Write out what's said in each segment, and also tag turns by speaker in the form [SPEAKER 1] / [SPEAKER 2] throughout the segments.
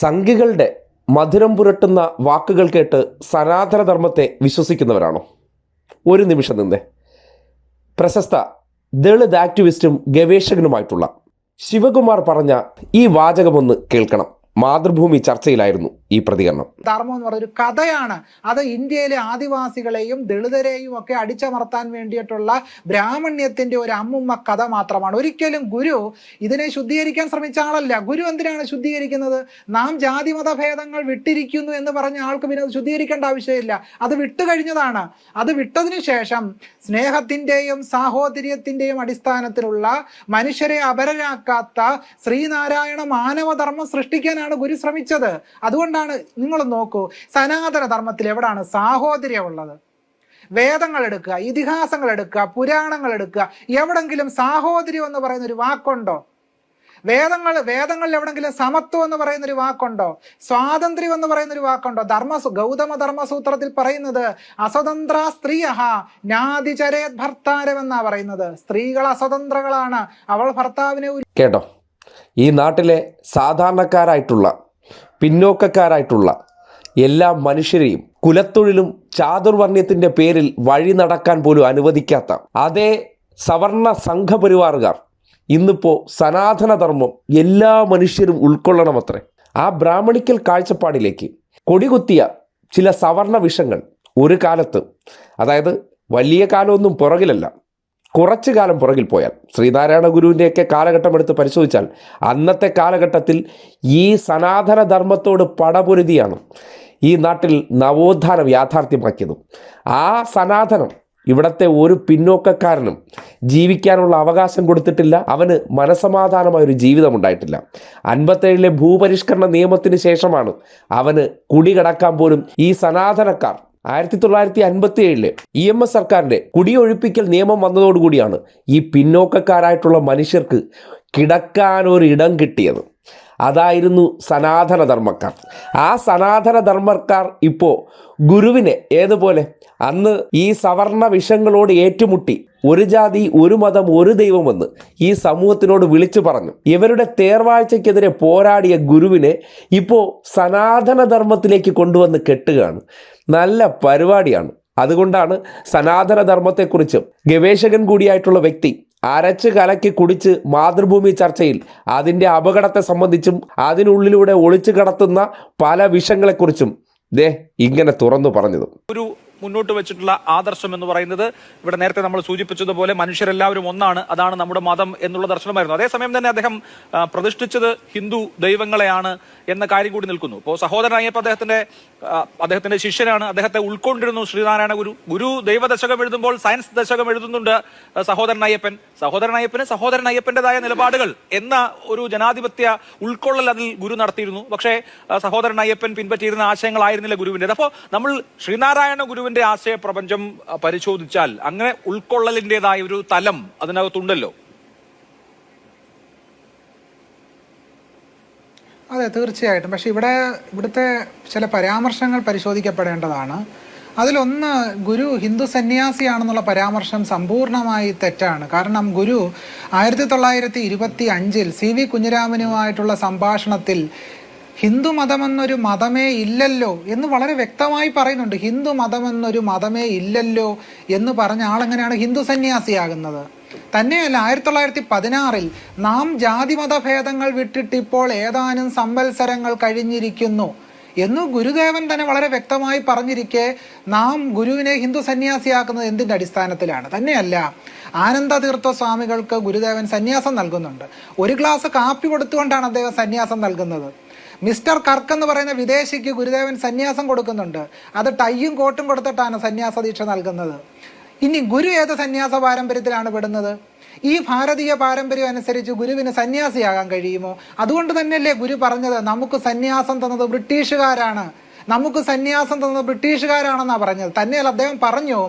[SPEAKER 1] സംഘികളുടെ മധുരം പുരട്ടുന്ന വാക്കുകൾ കേട്ട് സനാതനധർമ്മത്തെ വിശ്വസിക്കുന്നവരാണോ? ഒരു നിമിഷം നിന്നേ. പ്രശസ്ത ദളിത് ആക്ടിവിസ്റ്റും ഗവേഷകനുമായിട്ടുള്ള ശിവകുമാർ പറഞ്ഞ ഈ വാചകമൊന്ന് കേൾക്കണം. മാതൃഭൂമി ചർച്ചയിലായിരുന്നു. ഈ പ്രതികരണം.
[SPEAKER 2] ധർമ്മം എന്ന് പറയുന്ന ഒരു കഥയാണ്. അത് ഇന്ത്യയിലെ ആദിവാസികളെയും ദളിതരെയും ഒക്കെ അടിച്ചമർത്താൻ വേണ്ടിയിട്ടുള്ള ബ്രാഹ്മണ്യത്തിന്റെ ഒരു അമ്മുമ്മ കഥ മാത്രമാണ്. ഒരിക്കലും ഗുരു ഇതിനെ ശുദ്ധീകരിക്കാൻ ശ്രമിച്ച ആളല്ല. ഗുരു എന്തിനാണ് ശുദ്ധീകരിക്കുന്നത്? നാം ജാതി മതഭേദങ്ങൾ വിട്ടിരിക്കുന്നു എന്ന് പറഞ്ഞ ആൾക്ക് പിന്നെ അത് ശുദ്ധീകരിക്കേണ്ട ആവശ്യമില്ല. അത് വിട്ടു കഴിഞ്ഞതാണ്. അത് വിട്ടതിനു ശേഷം സ്നേഹത്തിന്റെയും സാഹോദര്യത്തിന്റെയും അടിസ്ഥാനത്തിലുള്ള മനുഷ്യരെ അപരരാക്കാത്ത ശ്രീനാരായണ മാനവധർമ്മം സൃഷ്ടിക്കാനാണ് ഗുരു ശ്രമിച്ചത്. അതുകൊണ്ടാണ് നിങ്ങൾ നോക്കൂ സനാതന ധർമ്മത്തിൽ എവിടാണ് സാഹോദര്യം ഉള്ളത് വേദങ്ങൾ എടുക്കുക ഇതിഹാസങ്ങൾ എടുക്കുക പുരാണങ്ങൾ എടുക്കുക എവിടെങ്കിലും സാഹോദര്യം എന്ന് പറയുന്ന ഒരു വാക്കുണ്ടോ? വേദങ്ങൾ വേദങ്ങളിൽ എവിടെങ്കിലും സമത്വം എന്ന് പറയുന്ന ഒരു വാക്കുണ്ടോ? സ്വാതന്ത്ര്യം എന്ന് പറയുന്ന ഒരു വാക്കുണ്ടോ? ധർമ്മ ഗൗതമ ധർമ്മസൂത്രത്തിൽ പറയുന്നത് അസ്വതന്ത്ര സ്ത്രീയഹ നാദിചരേത് ഭർത്താരം എന്നാ പറയുന്നത്. സ്ത്രീകൾ അസ്വതന്ത്രകളാണ് അവൾ ഭർത്താവിനെ
[SPEAKER 1] കേട്ടോ? ഈ നാട്ടിലെ സാധാരണക്കാരായിട്ടുള്ള പിന്നോക്കക്കാരായിട്ടുള്ള എല്ലാ മനുഷ്യരെയും കുലത്തൊഴിലും ചാതുർവർണ്യത്തിന്റെ പേരിൽ വഴി നടക്കാൻ പോലും അനുവദിക്കാത്ത അതേ സവർണ സംഘപരിവാറുകാർ ഇന്നിപ്പോ സനാതനധർമ്മം എല്ലാ മനുഷ്യരും ഉൾക്കൊള്ളണമത്രേ. ആ ബ്രാഹ്മണിക്കൽ കാഴ്ചപ്പാടിലേക്ക് കൊടികുത്തിയ ചില സവർണ വിഷങ്ങൾ ഒരു കാലത്ത് അതായത് വലിയ കാലമൊന്നും പുറകിലല്ല കുറച്ചു കാലം പുറകിൽ പോയാൽ ശ്രീനാരായണ ഗുരുവിന്റെയൊക്കെ കാലഘട്ടം എടുത്ത് പരിശോധിച്ചാൽ അന്നത്തെ കാലഘട്ടത്തിൽ ഈ സനാതന ധർമ്മത്തോട് പടപൊരുതിയാണ് ഈ നാട്ടിൽ നവോത്ഥാനം യാഥാർത്ഥ്യമാക്കിയതും. ആ സനാതനം ഇവിടത്തെ ഒരു പിന്നോക്കക്കാരനും ജീവിക്കാനുള്ള അവകാശം കൊടുത്തിട്ടില്ല. അവന് മനസമാധാനമായ ഒരു ജീവിതം ഉണ്ടായിട്ടില്ല അൻപത്തേഴിലെ ഭൂപരിഷ്കരണ നിയമത്തിന് ശേഷമാണ് അവന് കുടി കടക്കാൻ പോലും ഈ സനാതനക്കാർ ആയിരത്തി തൊള്ളായിരത്തി അൻപത്തി ഏഴിൽ ഇ എം എസ് സർക്കാരിന്റെ കുടിയൊഴിപ്പിക്കൽ നിയമം വന്നതോടുകൂടിയാണ് ഈ പിന്നോക്കക്കാരായിട്ടുള്ള മനുഷ്യർക്ക് കിടക്കാൻ ഒരു ഇടം കിട്ടിയത്. അതായിരുന്നു സനാതന ധർമ്മക്കാർ ആ സനാതന ധർമ്മക്കാർ ഇപ്പോൾ ഗുരുവിനെ ഏതുപോലെ അന്ന് ഈ സവർണ വിഷങ്ങളോട് ഏറ്റുമുട്ടി. ഒരു ജാതി ഒരു മതം ഒരു ദൈവമെന്ന് ഈ സമൂഹത്തിനോട് വിളിച്ചു പറഞ്ഞു. ഇവരുടെ തേർവാഴ്ചയ്ക്കെതിരെ പോരാടിയ ഗുരുവിനെ ഇപ്പോൾ സനാതനധർമ്മത്തിലേക്ക് കൊണ്ടുവന്ന് കെട്ടുകയാണ്. നല്ല പരിപാടിയാണ്. അതുകൊണ്ടാണ് സനാതനധർമ്മത്തെക്കുറിച്ചും ഗവേഷകൻ കൂടിയായിട്ടുള്ള വ്യക്തി അരച്ച് കലക്കി കുടിച്ച് മാതൃഭൂമി ചർച്ചയിൽ അതിന്റെ അപകടത്തെ സംബന്ധിച്ചും അതിനുള്ളിലൂടെ ഒളിച്ചു കടത്തുന്ന പല വിഷങ്ങളെക്കുറിച്ചും ദേ ഇങ്ങനെ തുറന്നു പറഞ്ഞതും.
[SPEAKER 3] ഒരു മുന്നോട്ട് വെച്ചിട്ടുള്ള ആദർശം എന്ന് പറയുന്നത് ഇവിടെ നേരത്തെ നമ്മൾ സൂചിപ്പിച്ചതുപോലെ മനുഷ്യരെല്ലാവരും ഒന്നാണ് അതാണ് നമ്മുടെ മതം എന്നുള്ള ദർശനമായിരുന്നു. അതേസമയം തന്നെ അദ്ദേഹം പ്രതിഷ്ഠിച്ചത് ഹിന്ദു ദൈവങ്ങളെയാണ് എന്ന കാര്യം കൂടി നിൽക്കുന്നു. ഇപ്പോൾ സഹോദരൻ അയ്യപ്പ അദ്ദേഹത്തിന്റെ അദ്ദേഹത്തിന്റെ ശിഷ്യനാണ് അദ്ദേഹത്തെ ഉൾക്കൊണ്ടിരുന്നു ശ്രീനാരായണ ഗുരു. ഗുരു ദൈവദശകം എഴുതുമ്പോൾ സയൻസ് ദശകം എഴുതുന്നുണ്ട് സഹോദരൻ അയ്യപ്പൻ സഹോദരൻ അയ്യപ്പന് സഹോദരൻ അയ്യപ്പന്റേതായ നിലപാടുകൾ എന്ന ഒരു ജനാധിപത്യ ഉൾക്കൊള്ളൽ അതിൽ ഗുരു നടത്തിയിരുന്നു. പക്ഷേ സഹോദരൻ അയ്യപ്പൻ പിൻപറ്റിയിരുന്ന ആശയങ്ങളായിരുന്നില്ല ഗുരുവിന്റെ അപ്പോൾ നമ്മൾ ശ്രീനാരായണ ഗുരുവിന്റെ ആശയ പ്രപഞ്ചം പരിശോധിച്ചാൽ അങ്ങനെ ഉൾക്കൊള്ളലിന്റേതായ ഒരു തലം അതിനകത്തുണ്ടല്ലോ.
[SPEAKER 2] അതെ തീർച്ചയായിട്ടും. പക്ഷെ ഇവിടെ ഇവിടുത്തെ ചില പരാമർശങ്ങൾ പരിശോധിക്കപ്പെടേണ്ടതാണ്. അതിലൊന്ന് ഗുരു ഹിന്ദു സന്യാസിയാണെന്നുള്ള പരാമർശം സമ്പൂർണമായി തെറ്റാണ്. കാരണം ഗുരു ആയിരത്തി തൊള്ളായിരത്തി ഇരുപത്തി അഞ്ചിൽ സി വി കുഞ്ഞിരാമനുമായിട്ടുള്ള സംഭാഷണത്തിൽ ഹിന്ദു മതമെന്നൊരു മതമേ ഇല്ലല്ലോ എന്ന് വളരെ വ്യക്തമായി പറയുന്നുണ്ട്. ഹിന്ദു മതമെന്നൊരു മതമേ ഇല്ലല്ലോ എന്ന് പറഞ്ഞ ആളെങ്ങനെയാണ് ഹിന്ദു സന്യാസിയാകുന്നത്? തന്നെയല്ല ആയിരത്തി തൊള്ളായിരത്തി പതിനാറിൽ നാം ജാതിമത ഭേദങ്ങൾ വിട്ടിട്ടിപ്പോൾ ഏതാനും സംവത്സരങ്ങൾ കഴിഞ്ഞിരിക്കുന്നു എന്ന് ഗുരുദേവൻ തന്നെ വളരെ വ്യക്തമായി പറഞ്ഞിരിക്കെ നാം ഗുരുവിനെ ഹിന്ദു സന്യാസിയാക്കുന്നത് എന്തിന്റെ അടിസ്ഥാനത്തിലാണ്? തന്നെയല്ല ആനന്ദതീർത്ഥ സ്വാമികൾക്ക് ഗുരുദേവൻ സന്യാസം നൽകുന്നുണ്ട്. ഒരു ഗ്ലാസ് കാപ്പി കൊടുത്തുകൊണ്ടാണ് അദ്ദേഹം സന്യാസം നൽകുന്നത്. മിസ്റ്റർ കർക്ക് എന്ന് പറയുന്ന വിദേശിക്ക് ഗുരുദേവൻ സന്യാസം കൊടുക്കുന്നുണ്ട്. അത് ടൈയും കോട്ടും കൊടുത്തിട്ടാണ് സന്യാസ ദീക്ഷ നൽകുന്നത്. ഇനി ഗുരു ഏത് സന്യാസ പാരമ്പര്യത്തിലാണ് പെടുന്നത്? ഈ ഭാരതീയ പാരമ്പര്യം അനുസരിച്ച് ഗുരുവിന് സന്യാസിയാകാൻ കഴിയുമോ? അതുകൊണ്ട് തന്നെയല്ലേ ഗുരു പറഞ്ഞത് നമുക്ക് സന്യാസം തന്നത് ബ്രിട്ടീഷുകാരാണ്. നമുക്ക് സന്യാസം തന്നത് ബ്രിട്ടീഷുകാരാണെന്നാണ് പറഞ്ഞത്. തന്നെയല്ല അദ്ദേഹം പറഞ്ഞു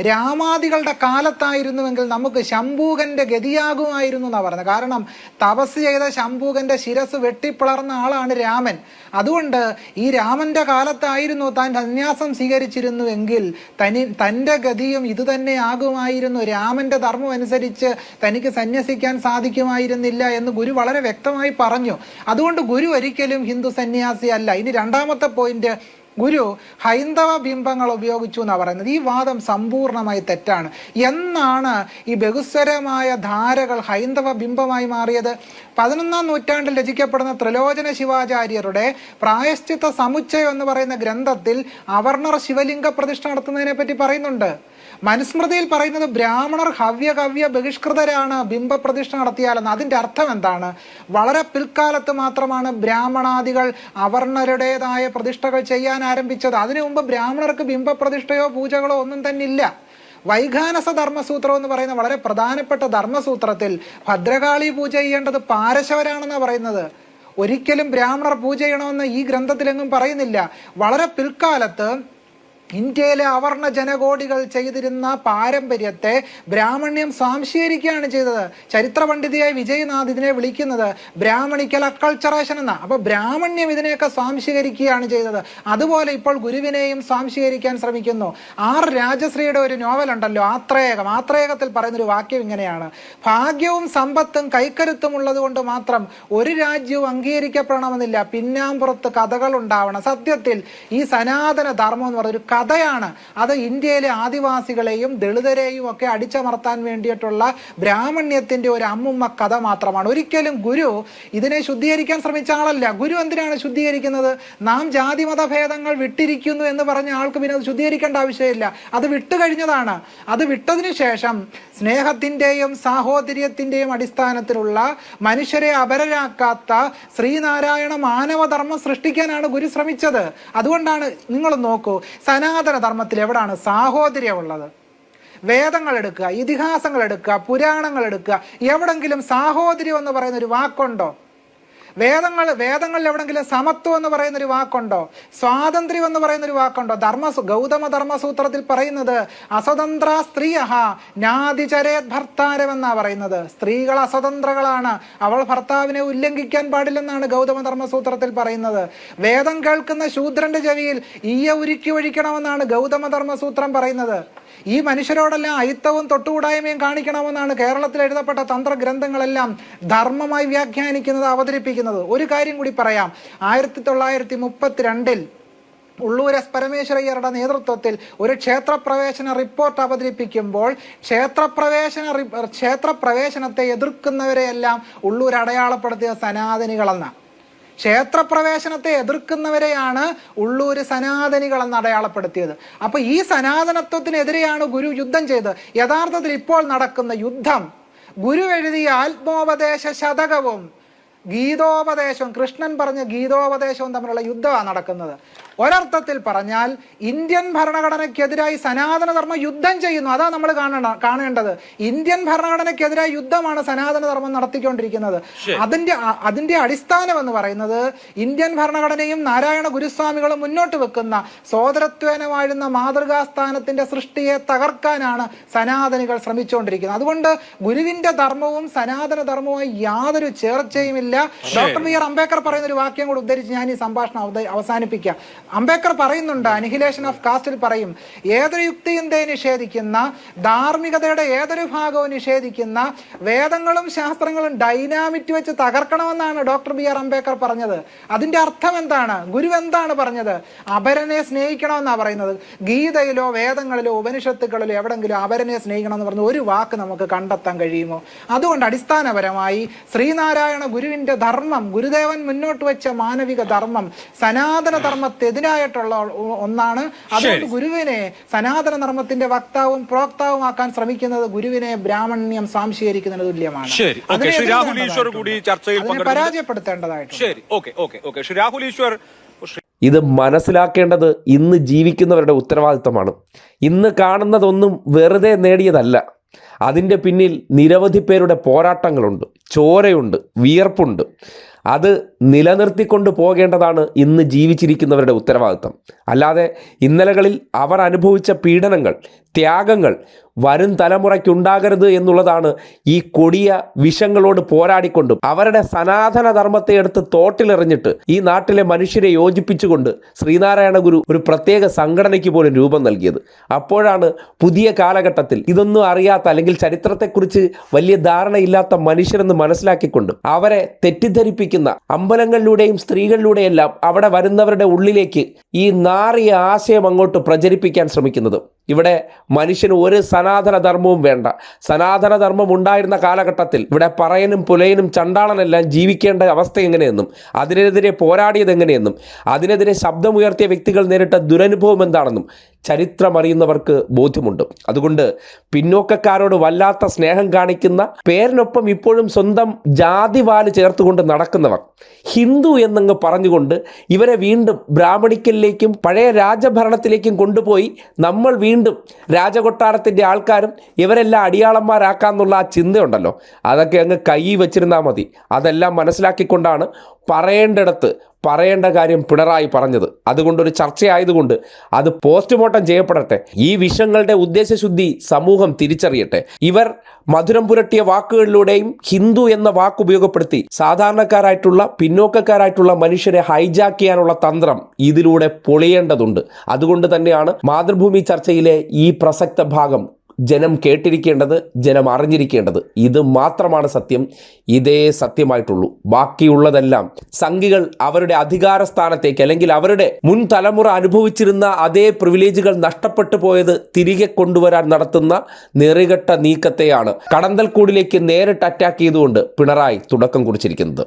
[SPEAKER 2] രാമാദികളുടെ കാലത്തായിരുന്നുവെങ്കിൽ നമുക്ക് ശംഭൂകന്റെ ഗതിയാകുമായിരുന്നു എന്നാണ് പറയുന്നത് കാരണം തപസ് ചെയ്ത ശംഭൂകന്റെ ശിരസ് വെട്ടിപ്പിളർന്ന ആളാണ് രാമൻ. അതുകൊണ്ട് ഈ രാമന്റെ കാലത്തായിരുന്നു താൻ സന്യാസം സ്വീകരിച്ചിരുന്നുവെങ്കിൽ തനി തന്റെ ഗതിയും ഇതുതന്നെ ആകുമായിരുന്നു. രാമന്റെ ധർമ്മം അനുസരിച്ച് തനിക്ക് സന്യസിക്കാൻ സാധിക്കുമായിരുന്നില്ല എന്ന് ഗുരു വളരെ വ്യക്തമായി പറഞ്ഞു. അതുകൊണ്ട് ഗുരു ഒരിക്കലും ഹിന്ദു സന്യാസി അല്ല ഇനി രണ്ടാമത്തെ പോയിന്റ് ഗുരു ഹൈന്ദവ ബിംബങ്ങൾ ഉപയോഗിച്ചു എന്നാണ് പറയുന്നത്. ഈ വാദം സമ്പൂർണമായി തെറ്റാണ്. എന്നാണ് ഈ ബഹുസ്വരമായ ധാരകൾ ഹൈന്ദവ ബിംബമായി മാറിയത്? പതിനൊന്നാം നൂറ്റാണ്ടിൽ രചിക്കപ്പെടുന്ന ത്രിലോചന ശിവാചാര്യരുടെ പ്രായശ്ചിത്ത സമുച്ചയം എന്ന് പറയുന്ന ഗ്രന്ഥത്തിൽ അവർണർ ശിവലിംഗ പ്രതിഷ്ഠ നടത്തുന്നതിനെ പറ്റി പറയുന്നുണ്ട്. മനുസ്മൃതിയിൽ പറയുന്നത് ബ്രാഹ്മണർ ഹവ്യ കവ്യ ബഹിഷ്കൃതരാണ് ബിംബപ്രതിഷ്ഠ നടത്തിയാലെന്ന്. അതിന്റെ അർത്ഥം എന്താണ്? വളരെ പിൽക്കാലത്ത് മാത്രമാണ് ബ്രാഹ്മണാദികൾ അവർണരുടേതായ പ്രതിഷ്ഠകൾ ചെയ്യാൻ ആരംഭിച്ചത്. അതിനു മുമ്പ് ബ്രാഹ്മണർക്ക് ബിംബപ്രതിഷ്ഠയോ പൂജകളോ ഒന്നും തന്നെ ഇല്ല വൈഖാനസ ധർമ്മസൂത്രം എന്ന് പറയുന്ന വളരെ പ്രധാനപ്പെട്ട ധർമ്മസൂത്രത്തിൽ ഭദ്രകാളി പൂജ ചെയ്യേണ്ടത് പാരശവരാണെന്നാണ് പറയുന്നത്. ഒരിക്കലും ബ്രാഹ്മണർ പൂജ ചെയ്യണമെന്ന് ഈ ഗ്രന്ഥത്തിലെങ്ങും പറയുന്നില്ല. വളരെ പിൽക്കാലത്ത് ഇന്ത്യയിലെ അവർണ ജനകോടികൾ ചെയ്തിരുന്ന പാരമ്പര്യത്തെ ബ്രാഹ്മണ്യം സ്വാംശീകരിക്കുകയാണ് ചെയ്തത്. ചരിത്ര പണ്ഡിതയായി വിജയനാഥ് ഇതിനെ വിളിക്കുന്നത് ബ്രാഹ്മണിക്കൽ അക്കൾച്ചറേഷൻ എന്ന. അപ്പൊ ബ്രാഹ്മണ്യം ഇതിനെയൊക്കെ സ്വാംശീകരിക്കുകയാണ് ചെയ്തത്. അതുപോലെ ഇപ്പോൾ ഗുരുവിനെയും സ്വാംശീകരിക്കാൻ ശ്രമിക്കുന്നു. ആർ രാജശ്രീയുടെ ഒരു നോവൽ ഉണ്ടല്ലോ ആത്രേയകം ആത്രേയകത്തിൽ പറയുന്നൊരു വാക്യം ഇങ്ങനെയാണ്. ഭാഗ്യവും സമ്പത്തും കൈക്കരുത്തും ഉള്ളതുകൊണ്ട് മാത്രം ഒരു രാജ്യവും അംഗീകരിക്കപ്പെടണമെന്നില്ല. പിന്നാമ്പുറത്ത് കഥകൾ ഉണ്ടാവണം. സത്യത്തിൽ ഈ സനാതന ധർമ്മം എന്ന് ഒരു കഥയാണ്. അത് ഇന്ത്യയിലെ ആദിവാസികളെയും ദളിതരെയും ഒക്കെ അടിച്ചമർത്താൻ വേണ്ടിയിട്ടുള്ള ബ്രാഹ്മണ്യത്തിന്റെ ഒരു അമ്മുമ്മ കഥ മാത്രമാണ്. ഒരിക്കലും ഗുരു ഇതിനെ ശുദ്ധീകരിക്കാൻ ശ്രമിച്ച ആളല്ല. ഗുരു എന്തിനാണ് ശുദ്ധീകരിക്കുന്നത്? നാം ജാതി മതഭേദങ്ങൾ വിട്ടിരിക്കുന്നു എന്ന് പറഞ്ഞ ആൾക്ക് പിന്നെ അത് ശുദ്ധീകരിക്കേണ്ട ആവശ്യമില്ല. അത് വിട്ടുകഴിഞ്ഞതാണ് അത് വിട്ടതിന് ശേഷം സ്നേഹത്തിന്റെയും സാഹോദര്യത്തിന്റെയും അടിസ്ഥാനത്തിലുള്ള മനുഷ്യരെ അപരരാക്കാത്ത ശ്രീനാരായണ മാനവധർമ്മം സൃഷ്ടിക്കാനാണ് ഗുരു ശ്രമിച്ചത്. അതുകൊണ്ടാണ് നിങ്ങൾ നോക്കൂ സനാതന ധർമ്മത്തിൽ എവിടാണ് സാഹോദര്യമുള്ളത്? വേദങ്ങൾ എടുക്കുക ഇതിഹാസങ്ങൾ എടുക്കുക പുരാണങ്ങൾ എടുക്കുക എവിടെങ്കിലും സാഹോദര്യം എന്ന് പറയുന്ന ഒരു വാക്കുണ്ടോ? വേദങ്ങൾ വേദങ്ങളിൽ എവിടെങ്കിലും സമത്വം എന്ന് പറയുന്ന ഒരു വാക്കുണ്ടോ? സ്വാതന്ത്ര്യം എന്ന് പറയുന്ന ഒരു വാക്കുണ്ടോ? ധർമ്മ ഗൗതമ ധർമ്മസൂത്രത്തിൽ പറയുന്നത് അസ്വതന്ത്ര സ്ത്രീയഹ നാദിചരേത് ഭർത്താരം എന്നാ പറയുന്നത്. സ്ത്രീകൾ അസ്വതന്ത്രകളാണ്. അവൾ ഭർത്താവിനെ ഉല്ലംഘിക്കാൻ പാടില്ലെന്നാണ് ഗൗതമ ധർമ്മസൂത്രത്തിൽ പറയുന്നത്. വേദം കേൾക്കുന്ന ശൂദ്രന്റെ ചെവിയിൽ ഈയ ഉരുക്കി ഒഴിക്കണമെന്നാണ് ഗൗതമ ധർമ്മസൂത്രം പറയുന്നത്. ഈ മനുഷ്യരോടെല്ലാം അയിത്തവും തൊട്ടുകൂടായ്മയും കാണിക്കണമെന്നാണ് കേരളത്തിൽ എഴുതപ്പെട്ട തന്ത്രഗ്രന്ഥങ്ങളെല്ലാം ധർമ്മമായി വ്യാഖ്യാനിക്കുന്നത് അവതരിപ്പിക്കുന്നത്. ഒരു കാര്യം കൂടി പറയാം. ആയിരത്തി തൊള്ളായിരത്തി മുപ്പത്തിരണ്ടിൽ ഉള്ളൂർ എസ് പരമേശ്വരയ്യരുടെ നേതൃത്വത്തിൽ ഒരു ക്ഷേത്രപ്രവേശന റിപ്പോർട്ട് അവതരിപ്പിക്കുമ്പോൾ ക്ഷേത്രപ്രവേശന ക്ഷേത്രപ്രവേശനത്തെ എതിർക്കുന്നവരെയെല്ലാം ഉള്ളൂർ അടയാളപ്പെടുത്തിയ സനാതനികളെന്ന. ക്ഷേത്രപ്രവേശനത്തെ എതിർക്കുന്നവരെയാണ് ഉള്ളൂർ സനാതനികൾ എന്ന് അടയാളപ്പെടുത്തിയത്. അപ്പൊ ഈ സനാതനത്വത്തിനെതിരെയാണ് ഗുരു യുദ്ധം ചെയ്തത് യഥാർത്ഥത്തിൽ ഇപ്പോൾ നടക്കുന്ന യുദ്ധം ഗുരു എഴുതിയ ആത്മോപദേശ ശതകവും ഗീതോപദേശവും കൃഷ്ണൻ പറഞ്ഞ ഗീതോപദേശവും തമ്മിലുള്ള യുദ്ധമാണ് നടക്കുന്നത്. ഒരർത്ഥത്തിൽ പറഞ്ഞാൽ ഇന്ത്യൻ ഭരണഘടനയ്ക്കെതിരായി സനാതനധർമ്മ യുദ്ധം ചെയ്യുന്നു. അതാ നമ്മൾ കാണണ കാണേണ്ടത്. ഇന്ത്യൻ ഭരണഘടനയ്ക്കെതിരായി യുദ്ധമാണ് സനാതനധർമ്മം നടത്തിക്കൊണ്ടിരിക്കുന്നത്. അതിന്റെ അതിന്റെ അടിസ്ഥാനം എന്ന് പറയുന്നത് ഇന്ത്യൻ ഭരണഘടനയും നാരായണ ഗുരുസ്വാമികളും മുന്നോട്ട് വെക്കുന്ന സോദരത്വേന വാഴുന്ന മാതൃകാസ്ഥാനത്തിന്റെ സൃഷ്ടിയെ തകർക്കാനാണ് സനാതനികൾ ശ്രമിച്ചുകൊണ്ടിരിക്കുന്നത്. അതുകൊണ്ട് ഗുരുവിന്റെ ധർമ്മവും സനാതനധർമ്മവും യാതൊരു ചേർച്ചയുമില്ല. ഡോക്ടർ ബി ആർ അംബേദ്കർ പറയുന്ന ഒരു വാക്യം കൂടെ ഉദ്ധരിച്ച് ഞാൻ ഈ സംഭാഷണം അവസാനിപ്പിക്കാം. അംബേദ്കർ പറയുന്നുണ്ട് അനിഹിലേഷൻ ഓഫ് കാസ്റ്റിൽ പറയും ഏതൊരു യുക്തിയും നിഷേധിക്കുന്ന ധാർമ്മികതയുടെ ഏതൊരു ഭാഗവും നിഷേധിക്കുന്ന വേദങ്ങളും ശാസ്ത്രങ്ങളും ഡൈനാമിറ്റ് വെച്ച് തകർക്കണമെന്നാണ് ഡോക്ടർ ബി ആർ അംബേദ്കർ പറഞ്ഞത്. അതിന്റെ അർത്ഥം എന്താണ്? ഗുരു എന്താണ് പറഞ്ഞത്? അപരനെ സ്നേഹിക്കണമെന്നാണ് പറയുന്നത്. ഗീതയിലോ വേദങ്ങളിലോ ഉപനിഷത്തുക്കളിലോ എവിടെങ്കിലും അപരനെ സ്നേഹിക്കണം എന്ന് പറഞ്ഞ ഒരു വാക്ക് നമുക്ക് കണ്ടെത്താൻ കഴിയുമോ? അതുകൊണ്ട് അടിസ്ഥാനപരമായി ശ്രീനാരായണ ഗുരുവിന്റെ ധർമ്മം ഗുരുദേവൻ മുന്നോട്ട് വെച്ച മാനവിക ധർമ്മം സനാതന ധർമ്മത്തെതിരായിട്ടുള്ള ഒ- ഒന്നാണ്. അതുകൊണ്ട് ഗുരുവിനെ സനാതന ധർമ്മത്തിന്റെ വക്താവും പ്രോക്താവും ആക്കാൻ ശ്രമിക്കുന്നത് ഗുരുവിനെ ബ്രാഹ്മണ്യം സ്വാംശീകരിക്കുന്നതിന് തുല്യമാണ്.
[SPEAKER 3] ശരി. രാഹുൽ ഈശ്വർ കൂടി ചർച്ചയിൽ ശരി. Okay okay okay. Shri Rahul Eashwar
[SPEAKER 1] ഇത് മനസ്സിലാക്കേണ്ടത് ഇന്ന് ജീവിക്കുന്നവരുടെ ഉത്തരവാദിത്തമാണ്. ഇന്ന് കാണുന്നതൊന്നും വെറുതെ നേടിയതല്ല. അതിന്റെ പിന്നിൽ നിരവധി പേരുടെ പോരാട്ടങ്ങളുണ്ട്. ചോരയുണ്ട് വിയർപ്പുണ്ട്. അത് നിലനിർത്തിക്കൊണ്ട് പോകേണ്ടതാണ് ഇന്ന് ജീവിച്ചിരിക്കുന്നവരുടെ ഉത്തരവാദിത്തം അല്ലാതെ ഇന്നലകളിൽ അവർ അനുഭവിച്ച പീഡനങ്ങൾ ത്യാഗങ്ങൾ വരും തലമുറയ്ക്കുണ്ടാകരുത് എന്നുള്ളതാണ് ഈ കൊടിയ വിഷങ്ങളോട് പോരാടിക്കൊണ്ടും അവരുടെ സനാതന ധർമ്മത്തെ എടുത്ത് തോട്ടിലെറിഞ്ഞിട്ട് ഈ നാട്ടിലെ മനുഷ്യരെ യോജിപ്പിച്ചുകൊണ്ട് ശ്രീനാരായണ ഗുരു ഒരു പ്രത്യേക സംഘടനയ്ക്ക് പോലും രൂപം നൽകിയത്. അപ്പോഴാണ് പുതിയ കാലഘട്ടത്തിൽ ഇതൊന്നും അറിയാത്ത അല്ലെങ്കിൽ ചരിത്രത്തെക്കുറിച്ച് വലിയ ധാരണയില്ലാത്ത മനുഷ്യരെന്ന് മനസ്സിലാക്കിക്കൊണ്ട് അവരെ തെറ്റിദ്ധരിപ്പിക്കുന്ന അമ്പലങ്ങളിലൂടെയും സ്ത്രീകളിലൂടെയെല്ലാം അവിടെ വരുന്നവരുടെ ഉള്ളിലേക്ക് ഈ നാറിയ ആശയം അങ്ങോട്ട് പ്രചരിപ്പിക്കാൻ ശ്രമിക്കുന്നത്. ഇവിടെ മനുഷ്യന് ഒരു സനാതന ധർമ്മവും വേണ്ട. സനാതന ധർമ്മം ഉണ്ടായിരുന്ന കാലഘട്ടത്തിൽ ഇവിടെ പറയനും പുലയനും ചണ്ടാളനെല്ലാം ജീവിക്കേണ്ട അവസ്ഥ എങ്ങനെയെന്നും അതിനെതിരെ പോരാടിയത് എങ്ങനെയെന്നും അതിനെതിരെ ശബ്ദമുയർത്തിയ വ്യക്തികൾ നേരിട്ട ദുരനുഭവം എന്താണെന്നും ചരിത്രമറിയുന്നവർക്ക് ബോധ്യമുണ്ട്. അതുകൊണ്ട് പിന്നോക്കക്കാരോട് വല്ലാത്ത സ്നേഹം കാണിക്കുന്ന പേരിനൊപ്പം ഇപ്പോഴും സ്വന്തം ജാതി വാൽ ചേർത്തുകൊണ്ട് നടക്കുന്നവർ ഹിന്ദു എന്നങ്ങ് പറഞ്ഞുകൊണ്ട് ഇവരെ വീണ്ടും ബ്രാഹ്മണിക്കലിലേക്കും പഴയ രാജഭരണത്തിലേക്കും കൊണ്ടുപോയി നമ്മൾ വീണ്ടും രാജകൊട്ടാരത്തിന്റെ ആൾക്കാരും ഇവരെല്ലാം അടിയാളന്മാരാക്കാന്നുള്ള ആ ചിന്തയുണ്ടല്ലോ. അതൊക്കെ അങ്ങ് കൈ വെച്ചിരുന്നാൽ മതി. അതെല്ലാം മനസ്സിലാക്കിക്കൊണ്ടാണ് പറയേണ്ടിടത്ത് പറയേണ്ട കാര്യം പിണറായി പറഞ്ഞത്. അതുകൊണ്ടൊരു ചർച്ചയായതുകൊണ്ട് അത് പോസ്റ്റ്മോർട്ടം ചെയ്യപ്പെടട്ടെ. ഈ വിഷങ്ങളുടെ ഉദ്ദേശശുദ്ധി സമൂഹം തിരിച്ചറിയട്ടെ. ഇവർ മധുരം പുരട്ടിയ വാക്കുകളിലൂടെയും ഹിന്ദു എന്ന വാക്ക് ഉപയോഗപ്പെടുത്തി സാധാരണക്കാരായിട്ടുള്ള പിന്നോക്കക്കാരായിട്ടുള്ള മനുഷ്യരെ ഹൈജാക്ക് ചെയ്യാനുള്ള തന്ത്രം ഇതിലൂടെ പൊളിയേണ്ടതുണ്ട്. അതുകൊണ്ട് തന്നെയാണ് മാതൃഭൂമി ചർച്ചയിലെ ഈ പ്രസക്ത ഭാഗം ജനം കേട്ടിരിക്കേണ്ടത് ജനം അറിഞ്ഞിരിക്കേണ്ടത്. ഇത് മാത്രമാണ് സത്യം. ഇതേ സത്യമായിട്ടുള്ളൂ. ബാക്കിയുള്ളതെല്ലാം സംഘികൾ അവരുടെ അധികാര സ്ഥാനത്തേക്ക് അല്ലെങ്കിൽ അവരുടെ മുൻ തലമുറ അനുഭവിച്ചിരുന്ന അതേ പ്രിവിലേജുകൾ നഷ്ടപ്പെട്ടു പോയത് തിരികെ കൊണ്ടുവരാൻ നടത്തുന്ന നിറികെട്ട നീക്കത്തെയാണ് കടന്തൽക്കൂടിലേക്ക് നേരിട്ട് അറ്റാക്ക് ചെയ്തുകൊണ്ട് പിണറായി തുടക്കം കുറിച്ചിരിക്കുന്നത്.